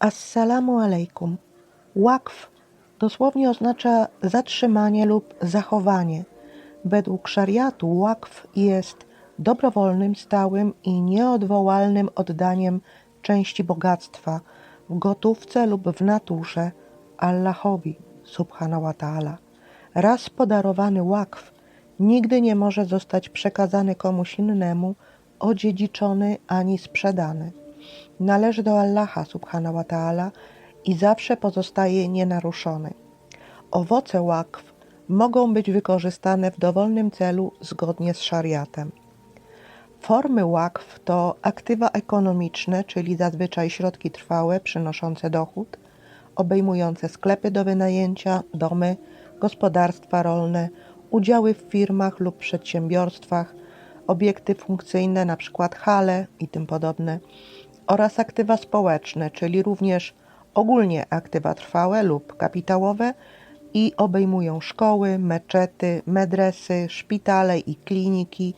Assalamu alaikum. Łakf dosłownie oznacza zatrzymanie lub zachowanie. Według szariatu łakf jest dobrowolnym, stałym i nieodwołalnym oddaniem części bogactwa w gotówce lub w naturze Allahowi subhanahu wa ta'ala. Raz podarowany łakf nigdy nie może zostać przekazany komuś innemu, odziedziczony ani sprzedany. Należy do Allaha subhanahu wa ta'ala i zawsze pozostaje nienaruszony. Owoce łakw mogą być wykorzystane w dowolnym celu zgodnie z szariatem. Formy łakw to aktywa ekonomiczne, czyli zazwyczaj środki trwałe przynoszące dochód, obejmujące sklepy do wynajęcia, domy, gospodarstwa rolne, udziały w firmach lub przedsiębiorstwach, obiekty funkcyjne, np. hale i tym podobne, oraz aktywa społeczne, czyli również ogólnie aktywa trwałe lub kapitałowe i obejmują szkoły, meczety, medresy, szpitale i kliniki,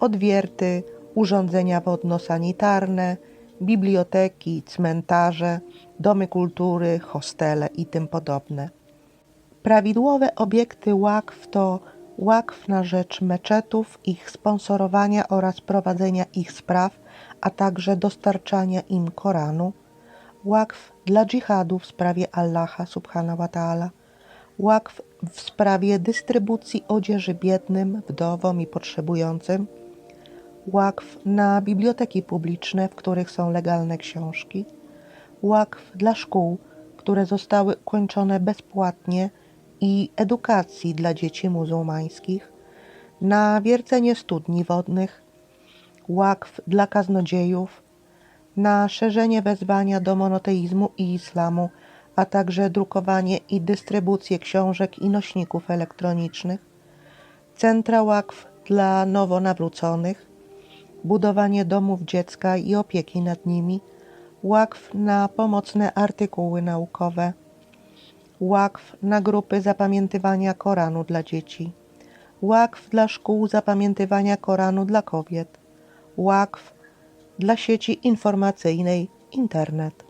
odwierty, urządzenia wodno-sanitarne, biblioteki, cmentarze, domy kultury, hostele i tym podobne. Prawidłowe obiekty łakw to łakw na rzecz meczetów, ich sponsorowania oraz prowadzenia ich spraw, a także dostarczania im Koranu, łakw dla dżihadu w sprawie Allaha subhanahu wa ta'ala, łakw w sprawie dystrybucji odzieży biednym, wdowom i potrzebującym, łakw na biblioteki publiczne, w których są legalne książki, łakw dla szkół, które zostały ukończone bezpłatnie i edukacji dla dzieci muzułmańskich, na wiercenie studni wodnych, łakw dla kaznodziejów, na szerzenie wezwania do monoteizmu i islamu, a także drukowanie i dystrybucję książek i nośników elektronicznych, centra łakw dla nowo nawróconych, budowanie domów dziecka i opieki nad nimi, łakw na pomocne artykuły naukowe, łakw na grupy zapamiętywania Koranu dla dzieci, łakw dla szkół zapamiętywania Koranu dla kobiet, łakw dla sieci informacyjnej internet.